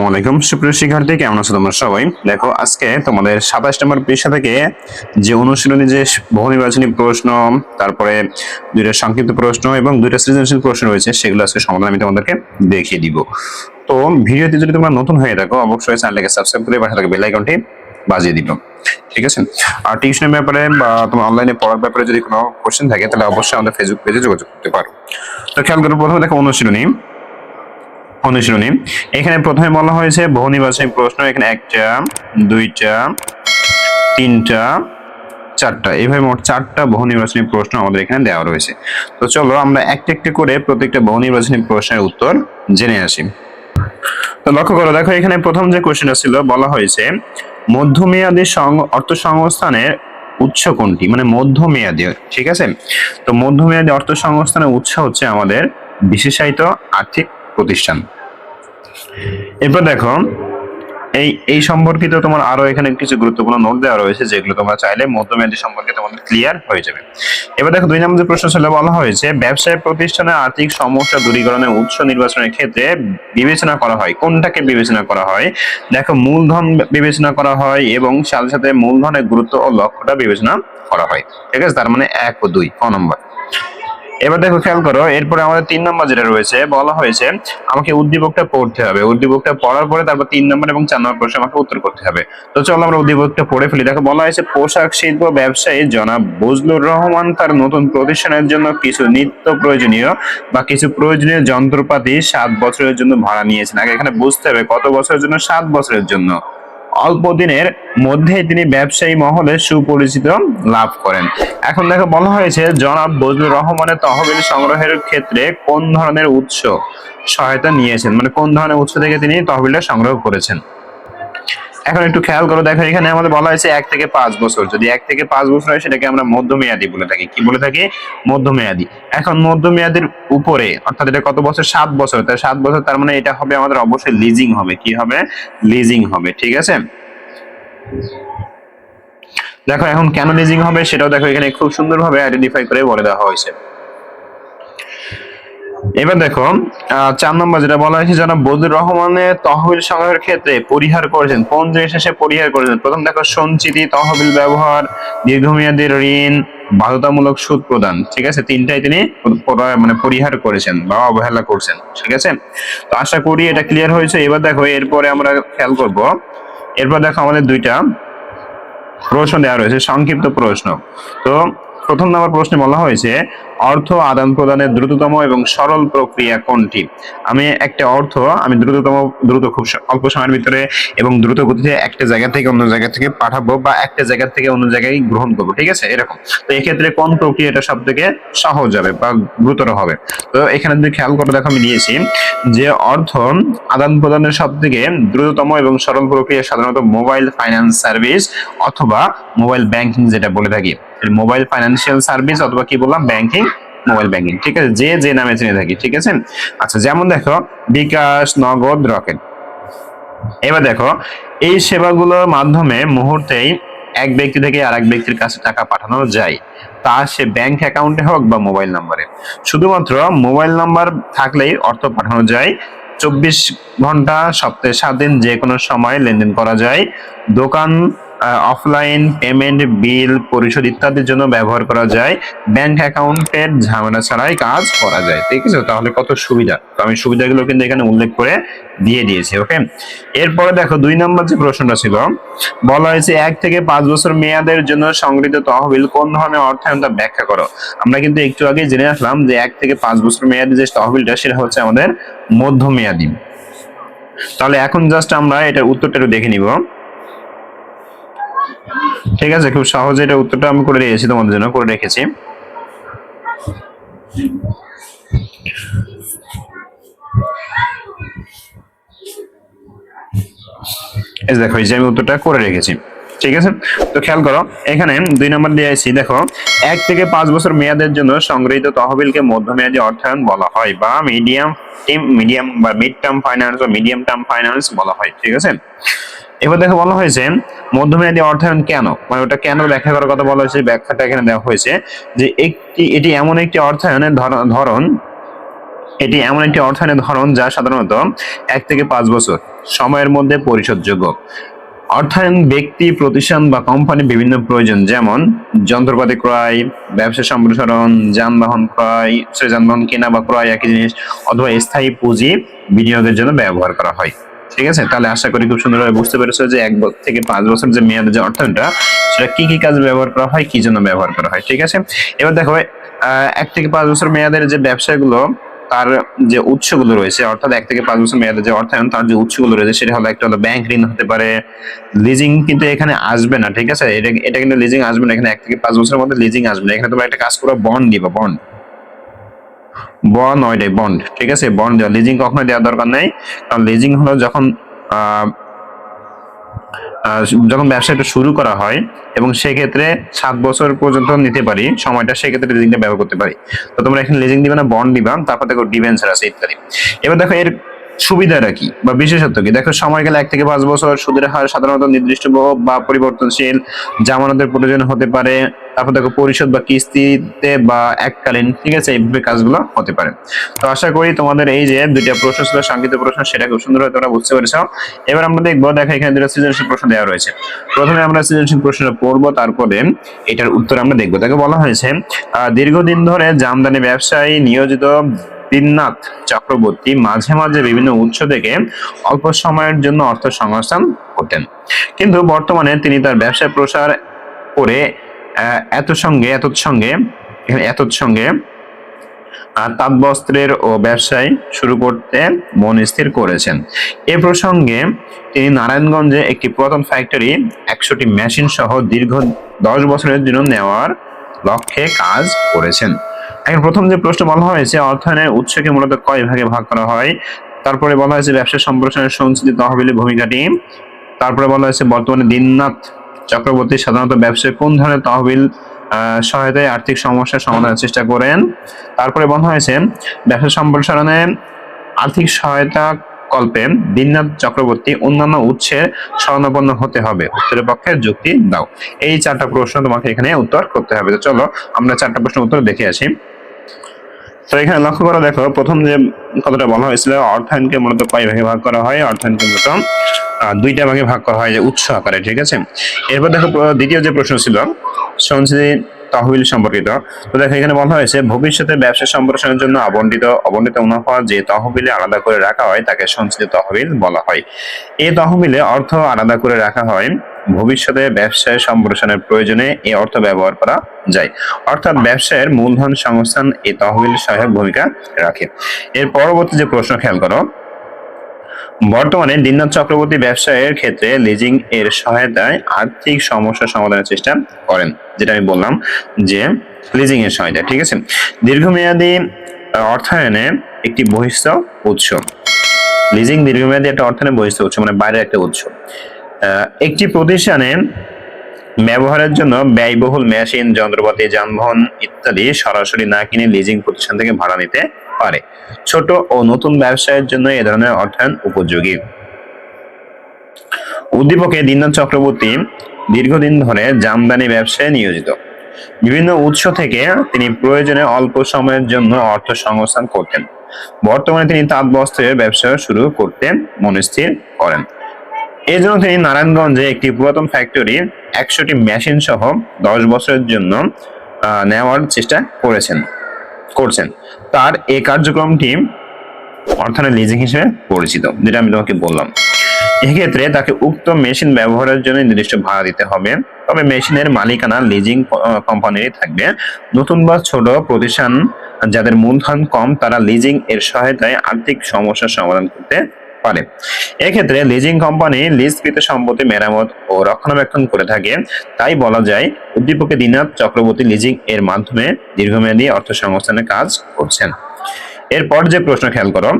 আসসালামু আলাইকুম। সুপ্রিয় শিক্ষার্থী, কেমন আছো তোমরা সবাই? দেখো, আজকে তোমাদের সাতাশ নম্বর পৃষ্ঠা থেকে যে অনুশীলনী, যে বহু নির্বাচনী প্রশ্ন, তারপরে দুইটা সংক্ষিপ্ত প্রশ্ন এবং দুইটা সৃজনশীল প্রশ্ন রয়েছে, সেগুলো আজকে সমাধান আমি তোমাদেরকে দেখিয়ে দিব। তো ভিডিওতে যদি তোমরা নতুন হয়ে থাকো, অবশ্যই চ্যানেলকে সাবস্ক্রাইব করে পাশে থাকা বেল আইকনটি বাজিয়ে দিও ঠিক আছে? আর টিউশনের ব্যাপারে বা তোমার অনলাইনে পড়ার ব্যাপারে যদি কোনো কোশ্চেন থাকে, তাহলে অবশ্যই আমাদের ফেসবুক পেজে যোগাযোগ করতে পারো। তো খেয়াল করো, প্রথমে দেখো অনুশীলনী। অনুশীলনী এখানে প্রথমে বলা হয়েছে, বহু নির্বাচনী প্রশ্ন, এখানে একটা, দুইটা, তিনটা, চারটা। এইভাবে মোট চারটা বহু নির্বাচনী প্রশ্ন আমাদের এখানে দেওয়া রয়েছে। তো চলো আমরা একটা একটা করে প্রত্যেকটা বহু নির্বাচনী প্রশ্নের উত্তর জেনে আসি। তো লক্ষ্য করো, দেখো এখানে প্রথম যে কোশ্চেনটা ছিল, বলা হয়েছে, মধ্যমেয়াদী অর্থ সংস্থানের উৎস কোনটি? মানে মধ্যমেয়াদী, ঠিক আছে? তো মধ্যমেয়াদী অর্থ সংস্থানের উৎস হচ্ছে আমাদের বিশেষায়িত আর্থিক প্রতিষ্ঠান। এরপর দেখো, এই এই সম্পর্কিত তোমার আরও এখানে কিছু গুরুত্বপূর্ণ নোট দেওয়া রয়েছে, যেগুলো তোমরা চাইলে মধ্যমেয়াদী সম্পর্কে তোমাদের ক্লিয়ার হয়ে যাবে। এবার দেখো, দুই নম্বর প্রশ্ন ছিল বলা হয়েছে, ব্যবসায় প্রতিষ্ঠানের আর্থিক সমস্যা দূরীকরণের উৎস নির্বাচনের ক্ষেত্রে বিবেচনা করা হয়। কোনটাকে বিবেচনা করা হয়? দেখো, মূলধন বিবেচনা করা হয় এবং সাথে সাথে মূলধনের গুরুত্ব ও লক্ষ্যটা বিবেচনা করা হয়। ঠিক আছে? তার মানে এক ও দুই, ক নম্বর। এবার দেখো খেয়াল করো, এরপরে আমাদের তিন নম্বর যেটা রয়েছে, বলা হয়েছে আমাকে উদ্দীপকটা পড়তে হবে। উদ্দীপকটা পড়ার পরে তারপর তিন নম্বর এবং চার নম্বর প্রশ্ন আমাকে উত্তর করতে হবে। তো চলো আমরা উদ্দীপকটা পড়ে ফেলি। দেখো বলা হয়েছে, পোশাক শিল্প ব্যবসায়ী জনাব বজলুর রহমান তার নতুন প্রতিষ্ঠানের জন্য কিছু নিত্য প্রয়োজনীয় বা কিছু প্রয়োজনীয় যন্ত্রপাতি সাত বছরের জন্য ভাড়া নিয়েছেন। আগে এখানে বুঝতে হবে কত বছরের জন্য? সাত বছরের জন্য। অল্প দিনের মধ্যেই তিনি ব্যবসায়ী মহলে সুপরিচিত লাভ করেন। এখন দেখো, বলা হয়েছে, জনাব বজলুর রহমানের তহবিল সংগ্রহের ক্ষেত্রে কোন ধরনের উৎস সহায়তা নিয়েছেন? মানে কোন ধরনের উৎস থেকে তিনি তহবিলটা সংগ্রহ করেছেন? এখন একটু খেয়াল করো, দেখো এখানে আমাদের বলা হয়েছে এক থেকে পাঁচ বছর। যদি এক থেকে পাঁচ বছর হয়, সেটাকে আমরা মধ্যমেয়াদী বলে থাকি। কি বলে থাকি? মধ্যমেয়াদী। এখন মধ্যমেয়াদীর উপরে, অর্থাৎ এটা কত বছর? সাত বছর। তাই সাত বছর, তার মানে এটা হবে আমাদের অবশ্যই লিজিং হবে। কি হবে? লিজিং হবে। ঠিক আছে? দেখো এখন কেন লিজিং হবে, সেটাও দেখো এখানে খুব সুন্দরভাবে আইডেন্টিফাই করে বলে দেওয়া হয়েছে। এবার দেখো চার নম্বর যেটা বলা হয়েছে যেন বদুর রহমানের তহবিল সংগ্রহের ক্ষেত্রে পরিহার করেছেন। কোন জিনিস সে পরিহার করেছেন? প্রথম দেখো, সঞ্চিতি তহবিল ব্যবহার, দীর্ঘমেয়াদী ঋণ, বাধ্যতামূলক সুদ প্রদান। ঠিক আছে? তিনটাই তিনি মানে পরিহার করেছেন বা অবহেলা করছেন। ঠিক আছে? তো আশা করি এটা ক্লিয়ার হয়েছে। এবার দেখো, এরপরে আমরা খেয়াল করব। এরপর দেখো, আমাদের দুইটা প্রশ্ন দেওয়া রয়েছে, সংক্ষিপ্ত প্রশ্ন। তো প্রথম নম্বর প্রশ্নে বলা হয়েছে, অর্থ আদান প্রদানের দ্রুততম এবং সরল প্রক্রিয়া কোনটি? আমি একটা অর্থ, আমি দ্রুততম, দ্রুত খুব অল্প সময়ের ভিতরে এবং দ্রুত গতিতে একটা জায়গা থেকে অন্য জায়গা থেকে পাঠাবো বা একটা জায়গা থেকে অন্য জায়গায় গ্রহণ করব, ঠিক আছে? এরকম। তো এক্ষেত্রে কোন প্রক্রিয়াটা সব থেকে সহজ হবে বা গুরুতর হবে? তো এখানে যদি খেয়াল করে দেখো, আমি নিয়েছি যে অর্থ আদান প্রদানের সব থেকে দ্রুততম এবং সরল প্রক্রিয়া সাধারণত মোবাইল ফাইন্যান্স সার্ভিস অথবা মোবাইল ব্যাংকিং যেটা বলে থাকি। মোবাইল ফাইন্যান্সিয়াল সার্ভিস অথবা কি বললাম ব্যাংকিং মোবাইল ব্যাংকিং ঠিক আছে? যে যে নামে চিনে থাকি, ঠিক আছে? আচ্ছা যেমন দেখো, বিকাশ, নগদ, রকেট। এবার দেখো, এই সেবাগুলোর মাধ্যমে মুহূর্তেই এক ব্যক্তি থেকে আরেক ব্যক্তির কাছে টাকা পাঠানো যায়। তা সে ব্যাংক অ্যাকাউন্টে হোক বা মোবাইল নাম্বারে শুধুমাত্র মোবাইল নাম্বার থাকলেই অর্থ পাঠানো যায়। চব্বিশ ঘণ্টা, সপ্তাহে সাত দিন যে কোনো সময় লেনদেন করা যায়। দোকান অফলাইন পেমেন্ট বিল পরিশোধ ইত্যাদির জন্য ব্যবহার করা যায়। ব্যাংক অ্যাকাউন্টের ঝামেলা ছাড়াই কাজ করা যায়। ঠিক আছে? তাহলে কত সুবিধা? তো আমি সুবিধাগুলো কিন্তু এখানে উল্লেখ করে দিয়ে দিয়েছি ওকে এরপরে দেখো, দুই নম্বর যে প্রশ্নটা ছিল, বলা হয়েছে, এক থেকে পাঁচ বছর মেয়াদের জন্য সংগৃহীত তহবিল কোন ধরনের অর্থায়ন তা ব্যাখ্যা করো? আমরা কিন্তু একটু আগে জেনে আসলাম যে এক থেকে পাঁচ বছর মেয়াদি যে তহবিলটা, সেটা হচ্ছে আমাদের মধ্যমেয়াদী। তাহলে এখন জাস্ট আমরা এটার উত্তরটা একটু দেখে নিব। ঠিক আছে, খুব সহজে এটা উত্তরটা আমি করে রেখেছি তোমাদের জন্য, করে রেখেছি। দেখো, এই যে আমি উত্তরটা করে রেখেছি, ঠিক আছে? তো খেয়াল করো, এখানে দুই নম্বর দিয়ে আছি দেখো, এক থেকে পাঁচ বছর মেয়াদের জন্য সংগৃহীত তহবিলকে মধ্যমেয়াদী অর্থায়ন বলা হয়, বা মিডিয়াম মিডিয়াম বা মিড টার্ম ফাইন্যান্স বা মিডিয়াম টার্ম ফাইন্যান্স বলা হয়, ঠিক আছে? এবার দেখো বলা হয়েছে, মধ্যমেয়াদী অর্থায়ন কেন? মানে ওটা কেন ব্যাখ্যা করার কথা বলা হয়েছে ব্যাখ্যাটা এখানে দেওয়া হয়েছে যে একটি, এটি এমন একটি অর্থায়নের ধর- ধরন, এটি এমন একটি অর্থায়নের ধরন যা সাধারণত এক থেকে পাঁচ বছর, সময়ের মধ্যে পরিশোধযোগ্য। অর্থায়ন ব্যক্তি, প্রতিষ্ঠান বা কোম্পানি বিভিন্ন প্রয়োজন, যেমন যন্ত্রপাতি ক্রয়, ব্যবসা সম্প্রসারণ, যানবাহন ক্রয় যানবাহন কেনা বা ক্রয় একই জিনিস, অথবা স্থায়ী পুঁজি বিনিয়োগের জন্য ব্যবহার করা হয়। ঠিক আছে? তাহলে আশা করি খুব সুন্দরভাবে বুঝতে পেরেছ যে এক থেকে পাঁচ বছর যে মেয়াদের যে অর্থায়নটা সেটা কি কি কাজে ব্যবহার করা হয়, কি জন্য ব্যবহার করা হয়, ঠিক আছে? এবার দেখো এক থেকে পাঁচ বছর মেয়াদের যে ব্যবসাগুলো, তার যে উৎসগুলো রয়েছে, অর্থাৎ এক থেকে পাঁচ বছর মেয়াদের যে অর্থায়ন, তার যে উৎসগুলো রয়েছে, সেটা হলো একটা হলো ব্যাংক ঋণ হতে পারে লিজিং কিন্তু এখানে আসবে না, ঠিক আছে? এটা এটা কিন্তু লিজিং আসবে না, এখানে এক থেকে পাঁচ বছরের মধ্যে লিজিং আসবে না, এখানে তোমার একটা কাজ করো বন্ড দিবা বন্ড ওইটাই বন্ড ঠিক আছে? বন্ড দেওয়া লিজিং কখনো দেওয়ার দরকার নেই। কারণ লিজিং হলো যখন যখন ব্যবসাটা শুরু করা হয় এবং সেক্ষেত্রে সাত বছর পর্যন্ত নিতে পারি, সময়টা সেক্ষেত্রে লিজিংটা ব্যবহার করতে পারি। তো তোমরা এখানে লিজিং দিবে না বন্ড দিবা, তারপর দেখো ডিভেন্সার আছে ইত্যাদি। এবার দেখো এর সুবিধাটা কি? বা বিশেষত্ব কি? দেখো, সময় গেলে এক থেকে পাঁচ বছর সুদের হার সাধারণত নির্দিষ্ট বা পরিবর্তনশীল জামানতের প্রয়োজন হতে পারে। তারপর দেখো, পরিশোধ বা কিস্তিতে বা এককালীন, ঠিক আছে? এইভাবে কাজগুলো হতে পারে। তো আশা করি তোমাদের এই যে দুইটা প্রশ্ন ছিল সংক্ষিপ্ত প্রশ্ন, সেটা খুব সুন্দরভাবে তোমরা বুঝতে পেরেছ। এবার আমরা দেখব, দেখো, এখানে দুটো সৃজনশীল প্রশ্ন দেওয়া রয়েছে। প্রথমে আমরা সৃজনশীল প্রশ্নটা পড়ব, তারপরে এটার উত্তর আমরা দেখব। তাকে বলা হয়েছে দীর্ঘদিন ধরে জামদানি ব্যবসায়ী নিয়োজিত দীননাথ চক্রবর্তী মাঝে মাঝে বিভিন্ন উৎস থেকে অল্প সময়ের জন্য অর্থ সংস্থান করতেন। কিন্তু বর্তমানে তিনি তার ব্যবসায় প্রসার করে এত সঙ্গে এত সঙ্গে এত সঙ্গে আহ, তাঁত বস্ত্রের ও ব্যবসায় শুরু করতে মন স্থির করেছেন। এ প্রসঙ্গে তিনি নারায়ণগঞ্জে একটি পুরাতন ফ্যাক্টরি একশোটি মেশিন সহ দীর্ঘ দশ বছরের জন্য নেওয়ার লক্ষ্যে কাজ করেছেন। এখন প্রথম যে প্রশ্ন বলা হয়েছে, অর্থায়নের উৎসকে মূলত কয় ভাগে ভাগ করা হয়? তারপরে বলা হয়েছে ব্যবসা সম্প্রসারণের সঞ্চিত তহবিলের ভূমিকাটি। তারপরে বলা হয়েছে বর্তমানে দিননাথ চক্রবর্তী সাধারণত ব্যবসায় কোন ধরনের তহবিল সহায়তায় আর্থিক সমস্যার সমাধানের চেষ্টা করেন? তারপরে বলা হয়েছে ব্যবসা সম্প্রসারণে আর্থিক সহায়তা কল্পে দীননাথ চক্রবর্তী অন্যান্য উৎসের শরণাপন্ন হতে হবে। উত্তরের পক্ষে যুক্তি দাও। এই চারটা প্রশ্ন তোমাকে এখানে উত্তর করতে হবে। তো চলো, আমরা চারটা প্রশ্নের উত্তর দেখে আসি। তো এখানে লক্ষ্য করা, দেখো, প্রথম যে কথাটা বলা হয়েছিল, অর্থায়নকে মূলত কয় ভাগে ভাগ করা হয়? অর্থায়নকে মূলত দুইটা ভাগে ভাগ করা হয়, যে উৎস আকারে, ঠিক আছে? এরপর দেখো দ্বিতীয় যে প্রশ্ন ছিল, সঞ্চিতি তহবিল সম্পর্কিত। তো দেখো, এখানে বলা হয়েছে, ভবিষ্যতে ব্যবসা সম্প্রসারণের জন্য আবন্টিত অবন্টিত মুনাফা যে তহবিলে আলাদা করে রাখা হয়, তাকে সঞ্চিত তহবিল বলা হয়। এই তহবিলে অর্থ আলাদা করে রাখা হয়, ভবিষ্যতে ব্যবসায় সম্প্রসারণের প্রয়োজনে এই অর্থ ব্যবহার করা যায়। অর্থাৎ ব্যবসায়ের মূলধন সংস্থান এই তহবিল সহায়ক ভূমিকা রাখে। এর পরবর্তী যে প্রশ্ন, খেয়াল করো বর্তমানে দীননাথ চক্রবর্তী ব্যবসায়ের ক্ষেত্রে লিজিং এর সহায়তায় আর্থিক সমস্যা সমাধানের চেষ্টা করেন, যেটা আমি বললাম যে লিজিং এর সহায়তা ঠিক আছে? দীর্ঘমেয়াদী অর্থায়নে একটি বহিষ্ঠ উৎস। লিজিং দীর্ঘমেয়াদী একটা অর্থায়নে বহিষ্ঠ উৎস মানে বাইরের একটা উৎস। একটি প্রতিষ্ঠানে ব্যবহারের জন্য ব্যয়বহুল মেশিন, যন্ত্রপাতি, যানবাহন ইত্যাদি সরাসরি না কিনে লিজিং প্রতিষ্ঠান থেকে ভাড়া নিতে পারে। ছোট ও নতুন ব্যবসায়ের জন্য এ ধরনের অর্থায়ন উপযোগী। উদ্দীপকে দীননাথ চক্রবর্তী দীর্ঘদিন ধরে জামদানি ব্যবসায় নিয়োজিত। বিভিন্ন উৎস থেকে তিনি প্রয়োজনে অল্প সময়ের জন্য অর্থ সংস্থান করতেন। বর্তমানে তিনি তাঁত বস্ত্রের ব্যবসা শুরু করতে মনস্থির করেন। এই জন্য তিনি নারায়ণগঞ্জে একটি পুরাতন ফ্যাক্টরি একশোটি মেশিন সহ দশ বছরের জন্য নেওয়ার চেষ্টা করেছেন। করছেন। তার এই কার্যক্রমটি অর্থনৈতিক লিজিং হিসেবে পরিচিত, যেটা আমি তোমাকে বললাম। এক্ষেত্রে তাকে উক্ত মেশিন ব্যবহারের জন্য নির্দিষ্ট ভাড়া দিতে হবে। তবে মেশিনের মালিকানা লিজিং কোম্পানিরই থাকবে। নতুন বা ছোট প্রতিষ্ঠান যাদের মূলধন কম, তারা লিজিং এর সহায়তায় আর্থিক সমস্যার সমাধান করতে পারে। এক্ষেত্রে লিজিং কোম্পানি লিজকৃত সম্পত্তি মেরামত ও রক্ষণাবেক্ষণ করে থাকে। তাই বলা যায়, উদ্দীপকে দিনাথ চক্রবর্তী লিজিং এর মাধ্যমে দীর্ঘমেয়াদী অর্থ সংস্থানের কাজ করছেন। এরপর যে প্রশ্ন খেয়াল করো,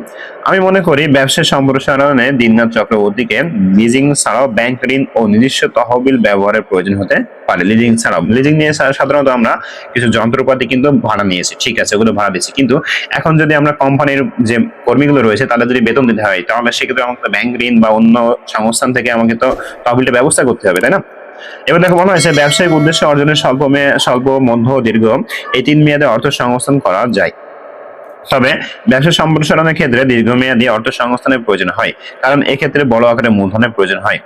আমি মনে করি ব্যবসা সম্প্রসারণে দীননাথ চক্রবর্তীকে লিজিং ছাড়াও ব্যাংক ঋণ ও নিজস্ব তহবিল ব্যবহারের প্রয়োজন হতে পারে। লিজিং ছাড়াও লিজিং নিয়ে সাধারণত আমরা কিছু যন্ত্রপাতি কিন্তু ভাড়া নিয়েছি। ঠিক আছে, ওগুলো ভাড়া দিচ্ছি। কিন্তু এখন যদি আমরা কোম্পানির যে কর্মীগুলো রয়েছে, তাদের যদি বেতন দিতে হয়, তাহলে সেক্ষেত্রে আমাকে ব্যাংক ঋণ বা অন্য সংস্থান থেকে আমাকে তো তহবিলটা ব্যবস্থা করতে হবে, তাই না? এবার দেখো, বলা হয়েছে ব্যবসায়িক উদ্দেশ্য অর্জনের স্বল্প মেয়ে স্বল্প, মধ্য দীর্ঘ, এই তিন মেয়াদে অর্থ সংস্থান করা যায়। তবে ব্যবসা সম্প্রসারণের ক্ষেত্রে দীর্ঘমেয়াদী অর্থ সংস্থানের প্রয়োজন হয়, কারণ এক্ষেত্রে বড় আকারে মূলধনের প্রয়োজন হয়।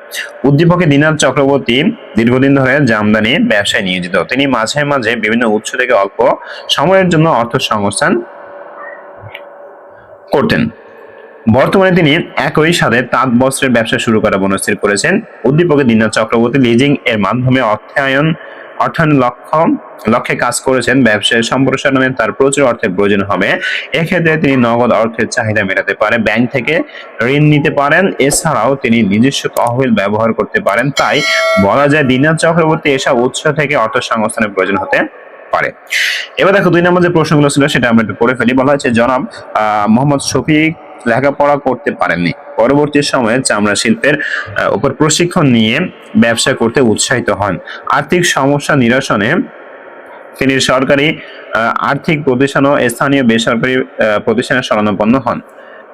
উদ্দীপকে দিনাথ চক্রবর্তী দীর্ঘদিন ধরে জামদানি ব্যবসায় নিয়োজিত। তিনি মাঝে মাঝে বিভিন্ন উৎস থেকে অল্প সময়ের জন্য অর্থ সংস্থান করতেন। বর্তমানে তিনি একই সাথে তাঁত বস্ত্রের ব্যবসা শুরু করা মনস্থির করেছেন। উদ্দীপকে দীননাথ চক্রবর্তী লিজিং এর মাধ্যমে অর্থায়ন অর্থায়ন লক্ষ্য লক্ষ্যে কাজ করেছেন ব্যবসায় সম্প্রসারণে তার প্রচুর অর্থের প্রয়োজন হবে। এক্ষেত্রে তিনি নগদ অর্থের চাহিদা মেটাতে পারে ব্যাংক থেকে ঋণ নিতে পারেন এছাড়াও তিনি নিজস্ব তহবিল ব্যবহার করতে পারেন তাই বলা যায় দীননাথ চক্রবর্তী এসব উৎস থেকে অর্থ সংস্থানের প্রয়োজন হতে পারে। এবার দেখো দুই নম্বর যে প্রশ্নগুলো ছিল সেটা আমরা একটু পড়ে ফেলি। বলা হয়েছে জনাব আহ, মোহাম্মদ শফিক লেখাপড়া করতে পারেননি। পরবর্তী সময়ে চামড়া শিল্পের উপর প্রশিক্ষণ নিয়ে ব্যবসা করতে উৎসাহিত হন। আর্থিক সমস্যা নিরসনে তিনি সরকারি আর্থিক প্রতিষ্ঠান ও স্থানীয় বেসরকারি প্রতিষ্ঠানে শরণাপন্ন হন।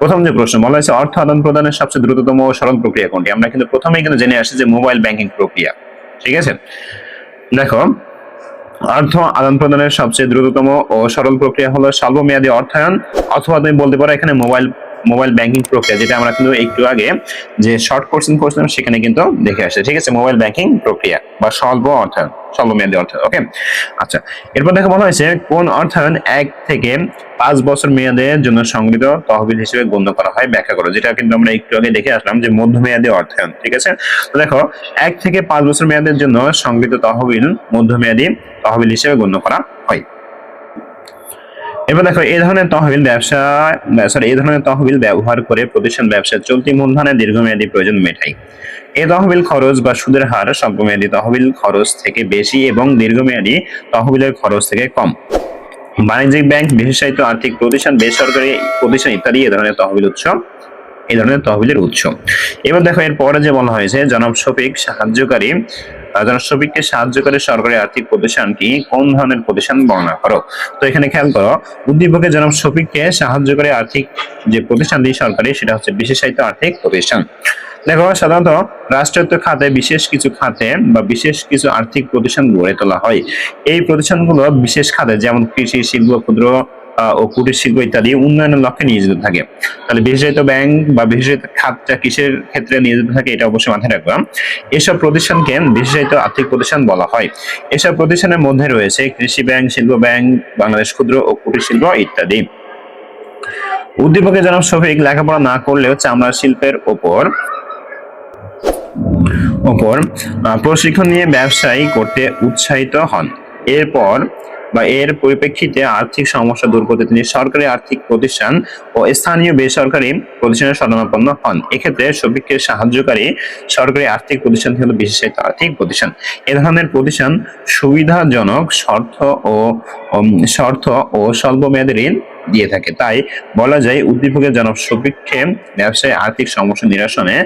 প্রথম যে প্রশ্ন, বলা হয়েছে, অর্থ আদান প্রদানের সবচেয়ে দ্রুততম ও সরল প্রক্রিয়া কোনটি? আমরা কিন্তু প্রথমেই কিন্তু জেনে আসি যে মোবাইল ব্যাংকিং প্রক্রিয়া। ঠিক আছে? দেখো, অর্থ আদান প্রদানের সবচেয়ে দ্রুততম ও সরল প্রক্রিয়া হলো স্বল্পমেয়াদী অর্থায়ন, অথবা তুমি বলতে পারো এখানে মোবাইল মোবাইল ব্যাংকিং প্রক্রিয়া, যেটা আমরা কিন্তু একটু আগে যে শর্ট কোর্সিং করছিলাম, সেখানে কিন্তু দেখে আসছে ঠিক আছে? মোবাইল ব্যাংকিং প্রক্রিয়া বা স্বল্প অর্থায়ন, স্বল্পমেয়াদী অর্থায়ন ওকে আচ্ছা এরপর দেখো বলা হয়েছে কোন অর্থায়ন এক থেকে পাঁচ বছর মেয়াদের জন্য সংগৃহীত তহবিল হিসেবে গণ্য করা হয়, ব্যাখ্যা করো। যেটা কিন্তু আমরা একটু আগে দেখে আসলাম যে মধ্যমেয়াদী অর্থায়ন, ঠিক আছে? তো দেখো, এক থেকে পাঁচ বছর মেয়াদের জন্য সংগৃহীত তহবিল মধ্যমেয়াদী তহবিল হিসেবে গণ্য করা হয়। এবার দেখো এই ধরনের তহবিল ব্যবসা সরি এই ধরনের তহবিল ব্যবহার করে প্রতিষ্ঠান ব্যবসার চলতি মূলধনের দীর্ঘমেয়াদী প্রয়োজন মেটায়। এই তহবিল খরচ বা সুদের হার স্বল্পমেয়াদী তহবিল খরচ থেকে বেশি এবং দীর্ঘমেয়াদী তহবিলের খরচ থেকে কম। বাণিজ্যিক ব্যাংক, বিশেষায়িত আর্থিক প্রতিষ্ঠান, বেসরকারি প্রতিষ্ঠান ইত্যাদি এ ধরনের তহবিল উৎস এই ধরনের তহবিলের উৎস। এবার দেখো এর পরে যে বলা হয়েছে জনাব শফিক সাহায্যকারী আহ, জনাব শফিককে সাহায্যকারী সরকারি আর্থিক প্রতিষ্ঠানটি কোন ধরনের প্রতিষ্ঠান বর্ণনা করো? তো এখানে খেয়াল করো উদ্দীপকে শফিককে সাহায্যকারী আর্থিক যে প্রতিষ্ঠানটি সরকারি সেটা হচ্ছে বিশেষায়িত আর্থিক প্রতিষ্ঠান। দেখো সাধারণত রাষ্ট্রায়ত্ত খাতে বিশেষ কিছু খাতে বা বিশেষ কিছু আর্থিক প্রতিষ্ঠান গড়ে তোলা হয়। এই প্রতিষ্ঠানগুলো বিশেষ খাতে যেমন কৃষি শিল্প ক্ষুদ্র ও কুটির শিল্প ইত্যাদি উন্নয়নের লক্ষ্যে নিয়োজিত থাকে। তাহলে বিশেষায়িত ব্যাংক বা বিশেষায়িত খাতটা কিসের ক্ষেত্রে নিয়োজিত থাকে এটা অবশ্যই মাথায় রাখলাম এসব প্রতিষ্ঠানকে বিশেষায়িত আর্থিক প্রতিষ্ঠান বলা হয়। এসব প্রতিষ্ঠানের মধ্যে রয়েছে কৃষি ব্যাংক, শিল্প ব্যাংক, বাংলাদেশ ক্ষুদ্র ও কুটির শিল্প ইত্যাদি। উদ্দীপকে জনাব শফিক লেখাপড়া না করলেও চামড়া শিল্পের ওপর ওপর প্রশিক্ষণ নিয়ে ব্যবসায়ী করতে উৎসাহিত হন। এরপর বা এর পরিপ্রেক্ষিতে আর্থিক সমস্যা দূর করতে তিনি সরকারি আর্থিক প্রতিষ্ঠান ও স্থানীয় বেসরকারি প্রতিষ্ঠানের শরণাপন্ন হন। এক্ষেত্রে শফিককে সাহায্যকারী সরকারি আর্থিক প্রতিষ্ঠান হলো বিশেষায়িত আর্থিক প্রতিষ্ঠান। এ ধরনের প্রতিষ্ঠান সুবিধাজনক, শর্ত ও শর্ত ও স্বল্প মেয়াদী ঋণ দিয়ে থাকে। তাই বলা যায় উদ্দীপকের জনক শফিককে ব্যবসায় আর্থিক সমস্যা নিরসনে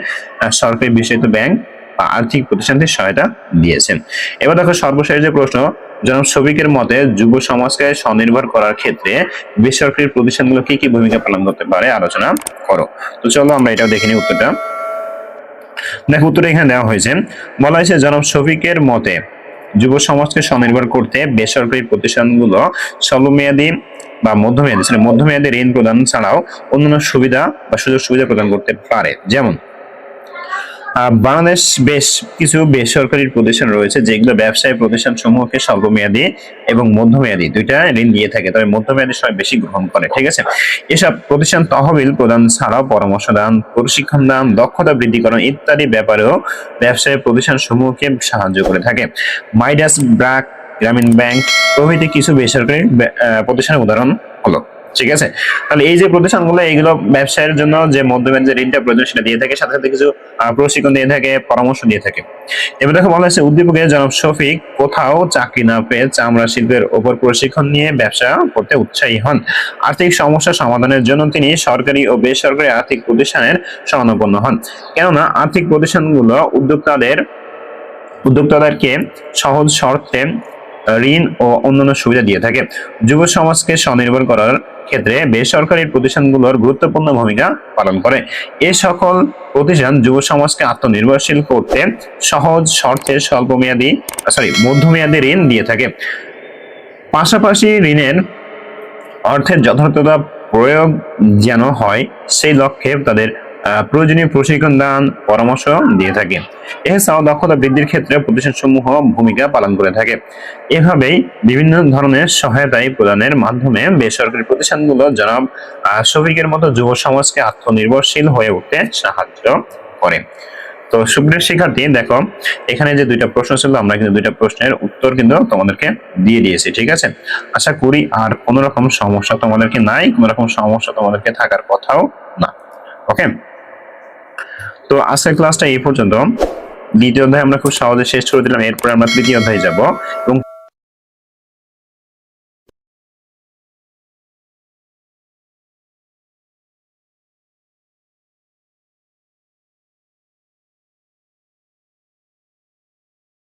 সরকারি বিশেষায়িত ব্যাংক বা আর্থিক প্রতিষ্ঠানটি সহায়তা দিয়েছেন। এবার দেখো সর্বশেষ যে প্রশ্ন জনাব শফিকের মতে যুব সমাজকে স্বনির্ভর করার ক্ষেত্রে বেসরকারি প্রতিষ্ঠানগুলো কি কি ভূমিকা পালন করতে পারে আলোচনা করো। তো চলো আমরা এটাও দেখে নিই উত্তরটা। দেখো উত্তর এখানে দেওয়া হয়েছে। বলা হয়েছে জনাব শফিকের মতে যুব সমাজকে স্বনির্ভর করতে বেসরকারি প্রতিষ্ঠানগুলো স্বল্পমেয়াদী বা মধ্যমেয়াদী মধ্যমেয়াদী ঋণ প্রদান ছাড়াও অন্যান্য সুবিধা বা সুযোগ সুবিধা প্রদান করতে পারে। যেমন বাংলাদেশ বেশ কিছু বেসরকারি প্রতিষ্ঠান রয়েছে যেগুলো ব্যবসায়ী প্রতিষ্ঠান সমূহকে স্বল্পমেয়াদী এবং মধ্যমেয়াদী দুইটা ঋণ দিয়ে থাকে, তবে মধ্যমেয়াদী সবাই বেশি গ্রহণ করে, ঠিক আছে? এসব প্রতিষ্ঠান তহবিল প্রদান ছাড়াও পরামর্শ দান, প্রশিক্ষণ দান, দক্ষতা বৃদ্ধিকরণ ইত্যাদি ব্যাপারেও ব্যবসায়ী প্রতিষ্ঠান সমূহকে সাহায্য করে থাকে। মাইডাস ব্র্যাক গ্রামীণ ব্যাংক প্রভৃতি কিছু বেসরকারি প্রতিষ্ঠানের উদাহরণ হলো। ঠিক আছে? তাহলে এই যে প্রতিষ্ঠানগুলো, এইগুলো ব্যবসায়ের জন্য যে মধ্যমেয়াদী যে ঋণটা প্রয়োজন সেটা দিয়ে থাকে, সাথে সাথে কিছু প্রশিক্ষণ দিয়ে থাকে, পরামর্শ দিয়ে থাকে। এবার দেখো বলা হয়েছে, উদ্দীপকে জনাব শফিক, কোথাও চাকরি না পেয়ে চামড়া শিল্পের ওপর প্রশিক্ষণ নিয়ে ব্যবসা করতে উৎসাহী হন। আর্থিক সমস্যা সমাধানের জন্য তিনি সরকারি ও বেসরকারি আর্থিক প্রতিষ্ঠানের শরণাপন্ন হন। কেননা, আর্থিক প্রতিষ্ঠানগুলো উদ্যোক্তাদের, উদ্যোক্তাদেরকে সহজ শর্তে ঋণ ও অন্যান্য সুবিধা দিয়ে থাকে। যুব সমাজকে স্বনির্ভর করার ক্ষেত্রে বেসরকারি প্রতিষ্ঠানগুলোর গুরুত্বপূর্ণ ভূমিকা পালন করে। এ সকল প্রতিষ্ঠান যুব সমাজকে আত্মনির্ভরশীল করতে সহজ শর্তে স্বল্পমেয়াদী সরি মধ্যমেয়াদী ঋণ দিয়ে থাকে। পাশাপাশি ঋণের অর্থের যথার্থতা প্রয়োগ যেন হয়, সেই লক্ষ্যে তাদের প্রয়োজনীয় প্রশিক্ষণ দান, পরামর্শ দিয়ে থাকে। এছাড়াও দক্ষতা বৃদ্ধির ক্ষেত্রে প্রতিষ্ঠানসমূহ ভূমিকা পালন করে থাকে। এভাবেই বিভিন্ন ধরনের সহায়তায় প্রদানের মাধ্যমে বেসরকারি প্রতিষ্ঠানগুলো জনাব শফিকের মতো যুব সমাজকে আত্মনির্ভরশীল হয়ে উঠতে সাহায্য করে। তো সুপ্রিয় শিক্ষার্থী, দেখো, এখানে যে দুইটা প্রশ্ন ছিল, আমরা কিন্তু দুইটা প্রশ্নের উত্তর কিন্তু তোমাদেরকে দিয়ে দিয়েছি, ঠিক আছে? আশা করি আর কোনো রকম সমস্যা তোমাদেরকে নাই, কোনো রকম সমস্যা তোমাদেরকে থাকার কথাও না। ওকে তো আজকের ক্লাসটা এই পর্যন্ত। দ্বিতীয় অধ্যায় আমরা খুব সহজে শেষ করে দিলাম, এরপরে আমরা তৃতীয় অধ্যায় যাব। এবং